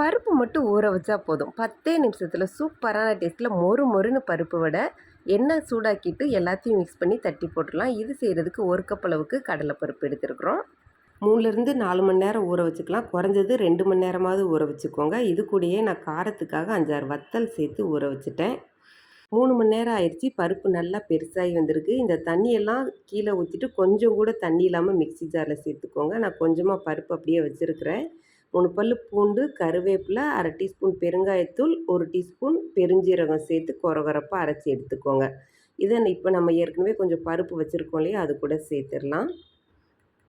பருப்பு மட்டும் ஊற வச்சா போதும். பத்தே நிமிஷத்தில் சூப்பரான டேஸ்ட்டில் மொறு மொறுன்னு பருப்பு வடை எண்ணெய் சூடாக்கிட்டு எல்லாத்தையும் மிக்ஸ் பண்ணி தட்டி போட்டுடலாம். இது செய்கிறதுக்கு ஒரு கப் அளவுக்கு கடலைப்பருப்பு எடுத்துருக்குறோம். மூணுலேருந்து நாலு மணி நேரம் ஊற வச்சுக்கலாம். குறைஞ்சது ரெண்டு மணி நேரமாவது ஊற வச்சுக்கோங்க. இது கூடயே நான் காரத்துக்காக அஞ்சாறு வத்தல் சேர்த்து ஊற வச்சுட்டேன். மூணு மணி நேரம் ஆயிடுச்சு. பருப்பு நல்லா பெருசாகி வந்திருக்கு. இந்த தண்ணியெல்லாம் கீழே ஊற்றிட்டு கொஞ்சம் கூட தண்ணி இல்லாமல் மிக்ஸி ஜாரில் சேர்த்துக்கோங்க. நான் கொஞ்சமாக பருப்பு அப்படியே வச்சுருக்கிறேன். மூணு பல் பூண்டு கருவேப்பிலை அரை டீஸ்பூன் பெருங்காயத்தூள் ஒரு டீஸ்பூன் பெருஞ்சீரகம் சேர்த்து குறகுறப்பாக அரைச்சி எடுத்துக்கோங்க. இதை இப்போ நம்ம ஏற்கனவே கொஞ்சம் பருப்பு வச்சுருக்கோம் இல்லையா அது கூட சேர்த்துடலாம்.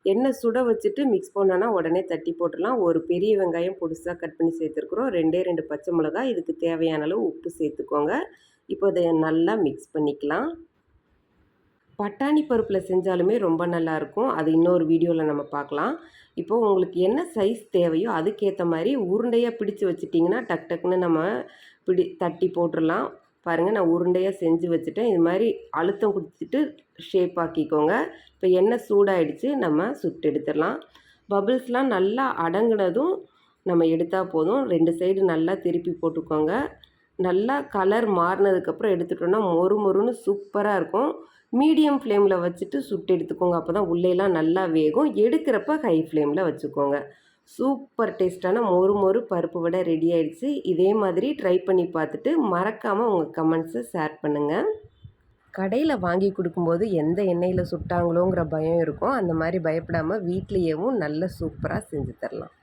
எண்ணெய் சுட வச்சுட்டு மிக்ஸ் பண்ணோன்னா உடனே தட்டி போட்டுடலாம். ஒரு பெரிய வெங்காயம் பொடிசாக கட் பண்ணி சேர்த்துருக்குறோம். ரெண்டே ரெண்டு பச்சை மிளகாய் இதுக்கு தேவையான அளவு உப்பு சேர்த்துக்கோங்க. இப்போ இதை நல்லா மிக்ஸ் பண்ணிக்கலாம். பட்டாணி பருப்பில் செஞ்சாலுமே ரொம்ப நல்லாயிருக்கும். அது இன்னொரு வீடியோவில் நம்ம பார்க்கலாம். இப்போது உங்களுக்கு என்ன சைஸ் தேவையோ அதுக்கேற்ற மாதிரி உருண்டையாக பிடிச்சு வச்சிட்டிங்கன்னா டக் டக்குன்னு நம்ம பிடி தட்டி போட்டுடலாம் பாருங்கள் நான் உருண்டையாக செஞ்சு வச்சுட்டேன். இது மாதிரி அழுத்தம் கொடுத்துட்டு ஷேப் ஆக்கிக்கோங்க. இப்போ எண்ணெய் சூடாயிடுச்சு நம்ம சுட்டு எடுத்துடலாம். பபிள்ஸ்லாம் நல்லா அடங்கினதும் நம்ம எடுத்தால் போதும். ரெண்டு சைடு நல்லா திருப்பி போட்டுக்கோங்க. நல்லா கலர் மாறினதுக்கப்புறம் எடுத்துட்டோன்னா மொறு மொறுன்னு சூப்பராக இருக்கும். மீடியம் ஃப்ளேமில் வச்சுட்டு சுட்டு எடுத்துக்கோங்க. அப்போ தான் உள்ளேலாம் நல்லா வேகும். எடுக்கிறப்ப ஹை ஃப்ளேமில் வச்சுக்கோங்க. சூப்பர் டேஸ்ட்டான மொறு மொறு பருப்பு வடை ரெடி ஆயிடுச்சு. இதே மாதிரி ட்ரை பண்ணி பார்த்துட்டு மறக்காமல் உங்கள் கமெண்ட்ஸை ஷேர் பண்ணுங்கள் கடையில் வாங்கி கொடுக்கும்போது எந்த எண்ணெயில் சுட்டாங்களோங்கிற பயம் இருக்கும். அந்த மாதிரி பயப்படாமல் வீட்லேயேவும் நல்ல சூப்பராக செஞ்சு தரலாம்.